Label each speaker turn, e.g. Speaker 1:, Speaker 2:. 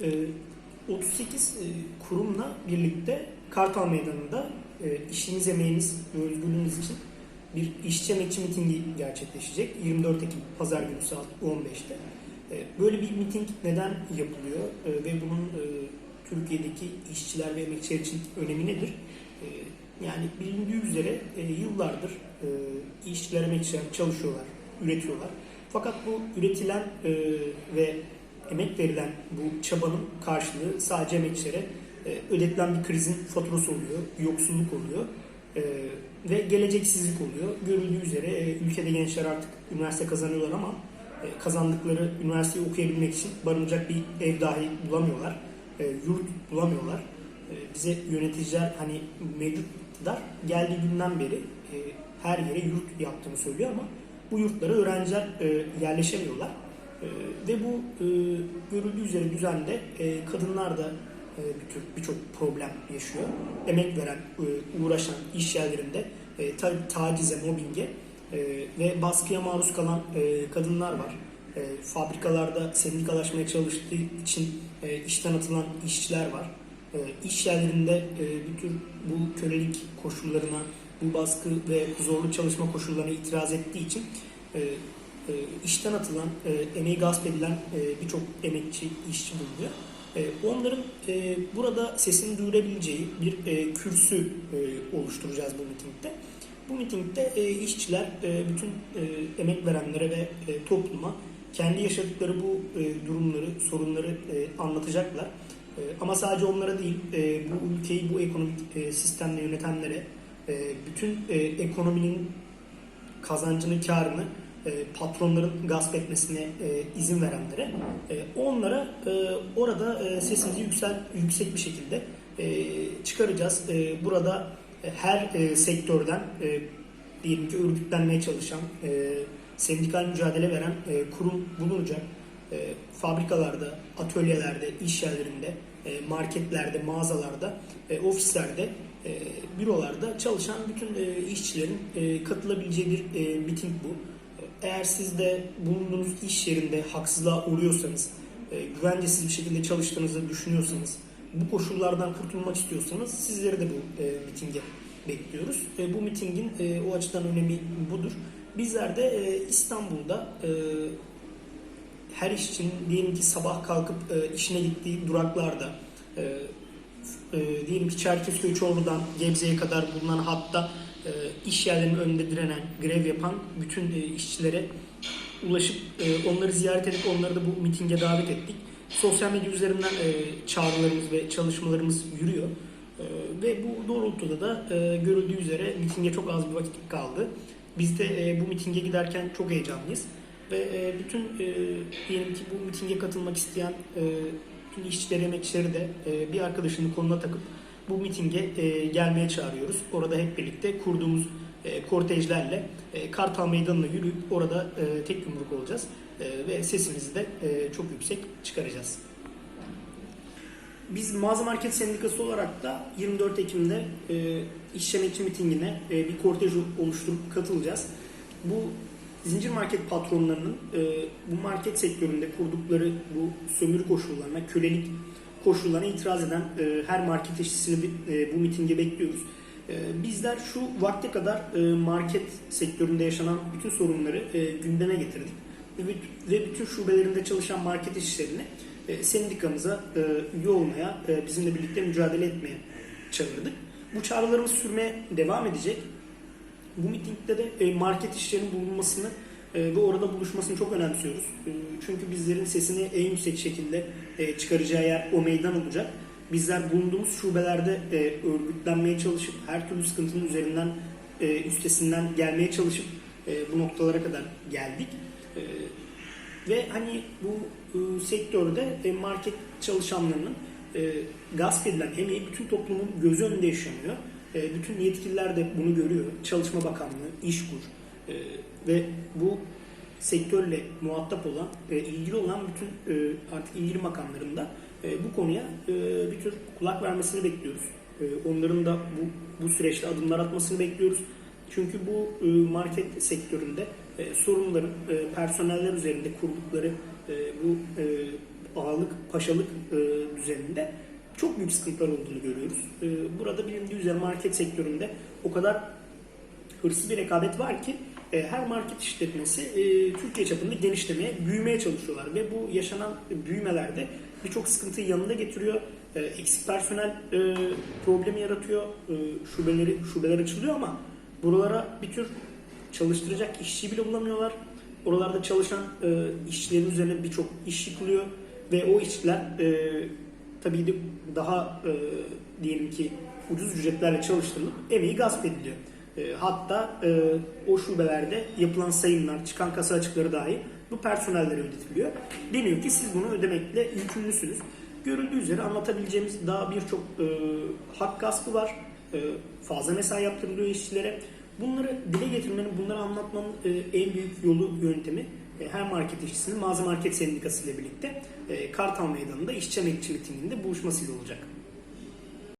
Speaker 1: Ee, 38 e, kurumla birlikte Kartal Meydanı'nda e, işiniz, emeğiniz ve özgürlüğünüz için bir işçi emekçi mitingi gerçekleşecek. 24 Ekim Pazar günü saat 15'te. E, Böyle bir miting neden yapılıyor ve bunun Türkiye'deki işçiler ve emekçiler için önemi nedir? Yani bilindiği üzere yıllardır işçiler, emekçiler çalışıyorlar, üretiyorlar. Fakat bu üretilen ve emek verilen bu çabanın karşılığı sadece emekçilere e, ödetilen bir krizin faturası oluyor, yoksulluk oluyor e, ve geleceksizlik oluyor. Görüldüğü üzere e, ülkede gençler artık üniversite kazanıyorlar ama e, kazandıkları üniversiteyi okuyabilmek için barınacak bir ev dahi bulamıyorlar, e, yurt bulamıyorlar. E, bize yöneticiler hani mevcut iktidar geldiği günden beri e, her yere yurt yaptığını söylüyor ama bu yurtlara öğrenciler e, yerleşemiyorlar. E, ve bu e, görüldüğü üzere düzende e, kadınlar da e, bir birçok problem yaşıyor. Emek veren, e, uğraşan iş yerlerinde e, ta- tacize, mobbinge e, ve baskıya maruz kalan e, kadınlar var. E, fabrikalarda sendikalaşmaya çalıştığı için e, işten atılan işçiler var. E, iş yerlerinde e, bir tür bu kölelik koşullarına, bu baskı ve zorlu çalışma koşullarına itiraz ettiği için e, e, işten atılan, e, emeği gasp edilen e, birçok emekçi, işçi bulunuyor. E, onların e, burada sesini duyurabileceği bir e, kürsü e, oluşturacağız bu mitingde. Bu mitingde e, işçiler e, bütün e, emek verenlere ve e, topluma kendi yaşadıkları bu e, durumları, sorunları e, anlatacaklar. E, ama sadece onlara değil, e, bu ülkeyi bu ekonomik e, sistemle yönetenlere, e, bütün e, ekonominin kazancını, karını patronların gasp etmesine e, izin verenlere e, onlara e, orada e, sesimizi yüksel, yüksek bir şekilde e, çıkaracağız. E, burada e, her e, sektörden e, diyelim ki örgütlenmeye çalışan, e, sendikal mücadele veren e, kurum bulunacak. E, fabrikalarda, atölyelerde, iş yerlerinde, e, marketlerde, mağazalarda, e, ofislerde, e, bürolarda çalışan bütün e, işçilerin e, katılabileceği bir e, miting bu. Eğer siz de bulunduğunuz iş yerinde haksızlığa uğruyorsanız, e, güvencesiz bir şekilde çalıştığınızı düşünüyorsanız, bu koşullardan kurtulmak istiyorsanız sizleri de bu e, mitinge bekliyoruz. E, bu mitingin e, o açıdan önemi budur. Bizler de e, İstanbul'da e, her işçinin diyelim ki sabah kalkıp e, işine gittiği duraklarda e, e, diyelim ki Çerkezköy Çorlu'dan Gebze'ye kadar bulunan hatta e, iş yerlerinin önünde direnen, grev yapan bütün e, işçilere ulaşıp e, onları ziyaret edip onları da bu mitinge davet ettik. Sosyal medya üzerinden çağrılarımız ve çalışmalarımız yürüyor. Ve bu doğrultuda da görüldüğü üzere mitinge çok az bir vakit kaldı. Biz de bu mitinge giderken çok heyecanlıyız. Ve bütün e, diyelim ki bu mitinge katılmak isteyen e, bütün işçileri, emekçileri de bir arkadaşının koluna takıp bu mitinge e, gelmeye çağırıyoruz. Orada hep birlikte kurduğumuz e, kortejlerle e, Kartal Meydanı'na yürüyüp orada e, tek yumruk olacağız. E, ve sesimizi de e, çok yüksek çıkaracağız. Biz Mağaza Market Sendikası olarak da 24 Ekim'de e, iş emekçi mitingine e, bir kortej oluşturup katılacağız. Bu zincir market patronlarının e, bu market sektöründe kurdukları bu sömürü koşullarına, kölelik koşullarına itiraz eden e, her market işçisini e, bu mitinge bekliyoruz. E, bizler şu vakte kadar e, market sektöründe yaşanan bütün sorunları e, gündeme getirdik. Ve, bütün şubelerinde çalışan market işçilerini e, sendikamıza e, üye olmaya, e, bizimle birlikte mücadele etmeye çağırdık. Bu çağrılarımız sürmeye devam edecek. Bu mitingde de e, market işlerinin bulunmasını ve orada buluşmasını çok önemsiyoruz. E, Çünkü bizlerin sesini en yüksek şekilde e, çıkaracağı yer o meydan olacak. Bizler bulunduğumuz şubelerde e, örgütlenmeye çalışıp her türlü sıkıntının üzerinden e, üstesinden gelmeye çalışıp bu noktalara kadar geldik. Ve hani bu sektörde market çalışanlarının gasp edilen emeği bütün toplumun gözü önünde yaşanıyor. Bütün yetkililer de bunu görüyor. Çalışma Bakanlığı, İşkur e, ve bu sektörle muhatap olan, e, ilgili olan bütün e, artık ilgili makamlarında e, bu konuya e, bir tür kulak vermesini bekliyoruz. E, onların da bu, bu süreçte adımlar atmasını bekliyoruz. Çünkü bu e, market sektöründe e, sorunların e, personeller üzerinde kurdukları e, bu e, ağalık, paşalık e, düzeninde çok büyük sıkıntılar olduğunu görüyoruz. E, burada bilindiği üzere market sektöründe o kadar hırslı bir rekabet var ki e, her market işletmesi e, Türkiye çapında genişlemeye, büyümeye çalışıyorlar ve bu yaşanan büyümelerde birçok sıkıntıyı yanında getiriyor. E, eksik personel e, problemi yaratıyor. E, şubeleri şubeler açılıyor ama buralara bir tür çalıştıracak işçi bile bulamıyorlar. Oralarda çalışan e, işçilerin üzerine birçok iş yıkılıyor ve o işçiler e, tabii de daha e, diyelim ki ucuz ücretlerle çalıştırılıp emeği gasp ediliyor. E, hatta e, o şubelerde yapılan sayımlar, çıkan kasa açıkları dahi bu personellere ödetiliyor. Deniyor ki siz bunu ödemekle yükümlüsünüz. Görüldüğü üzere anlatabileceğimiz daha birçok e, hak gaspı var. E, fazla mesai yaptırılıyor işçilere. Bunları dile getirmenin, bunları anlatmanın e, en büyük yolu, yöntemi e, her market işçisinin Mağaza Market Sendikası ile birlikte e, Kartal Meydanı'nda işçi emekçi mitinginde buluşmasıyla olacak.